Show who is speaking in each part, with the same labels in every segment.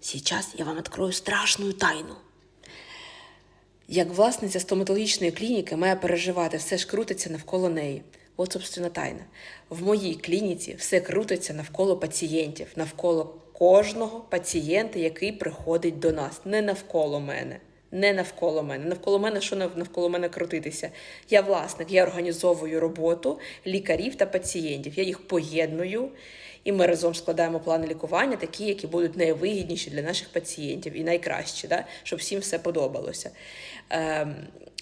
Speaker 1: Сейчас я вам открою страшную тайну. Як власниця стоматологічної клініки має переживати, все ж крутиться навколо неї. От, собственно, тайна. В моїй клініці все крутиться навколо пацієнтів, навколо кожного пацієнта, який приходить до нас, не навколо мене. Не навколо мене. Навколо мене, що навколо мене крутитися? Я власник, я організовую роботу лікарів та пацієнтів. Я їх поєдную, і ми разом складаємо плани лікування, такі, які будуть найвигідніші для наших пацієнтів і найкращі, да? щоб всім все подобалося. Ем,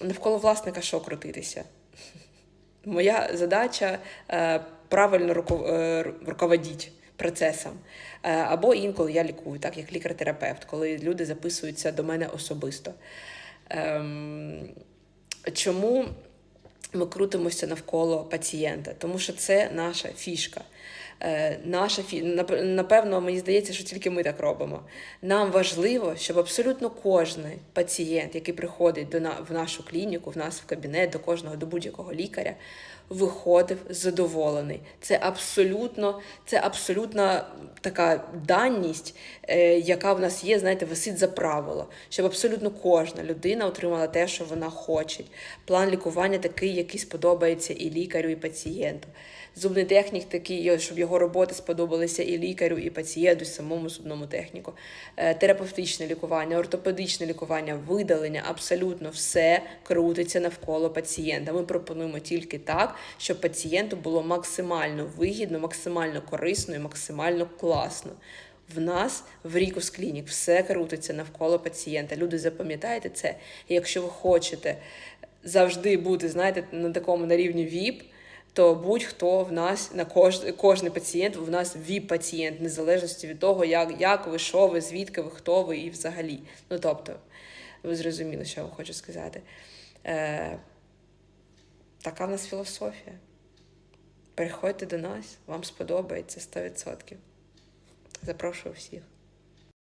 Speaker 1: навколо власника що крутитися? Моя задача е, правильно руко, процесом. Е, або інколи я лікую, так як лікар-терапевт, коли люди записуються до мене особисто. Ем, чому ми крутимося навколо пацієнта? Тому що це наша фішка. Е, наша Напевно, мені здається, що тільки ми так робимо. Нам важливо, щоб абсолютно кожен пацієнт, який приходить до на... в нашу клініку, в нас в кабінет, до кожного, до будь-якого лікаря, виходив задоволений. Це абсолютно, це абсолютна така даність, е, яка в нас є, знаєте, висить за правило, щоб абсолютно кожна людина отримала те, що вона хоче. План лікування такий, який сподобається і лікарю, і пацієнту. Зубний технік такий, щоб його роботи сподобалися і лікарю, і пацієнту, і самому зубному техніку. Е, Терапевтичне лікування, ортопедичне лікування, видалення абсолютно все крутиться навколо пацієнта. Ми пропонуємо тільки так, щоб пацієнту було максимально вигідно, максимально корисно і максимально класно. В нас в Рікус Клінік все крутиться навколо пацієнта. Люди, запам'ятайте це. І якщо ви хочете завжди бути, знаєте, на такому на рівні ВІП, то будь-хто в нас на кож, кожний пацієнт в нас ВІП-пацієнт, незалежності від того, як, як ви, що ви, звідки ви, хто ви і взагалі. Ну тобто, ви зрозуміли, що я вам хочу сказати. Е, така в нас філософія. Приходьте до нас, вам сподобається 100%. Запрошую всіх.